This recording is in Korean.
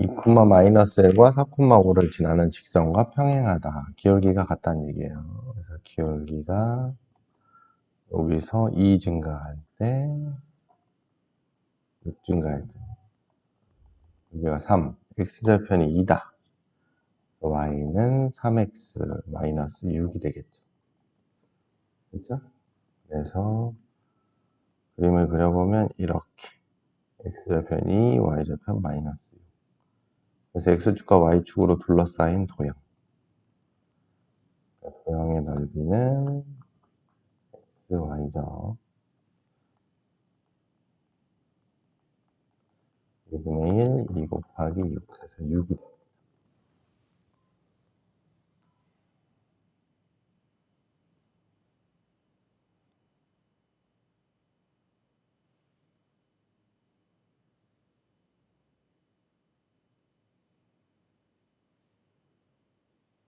2, 마이너스 1과 4, 5를 지나는 직선과 평행하다. 기울기가 같다는 얘기예요. 그래서 기울기가 여기서 2 증가할 때, 6 증가할 때, 여기가 3, x절편이 2다. y는 3x 마이너스 6이 되겠죠. 그죠? 그래서 그림을 그려보면 이렇게 x절편 2, y절편 마이너스 6 그래서 x축과 y축으로 둘러싸인 도형 도형의 넓이는 x, y죠 2분의 1, 2 곱하기 6 해서 6이 됩니다.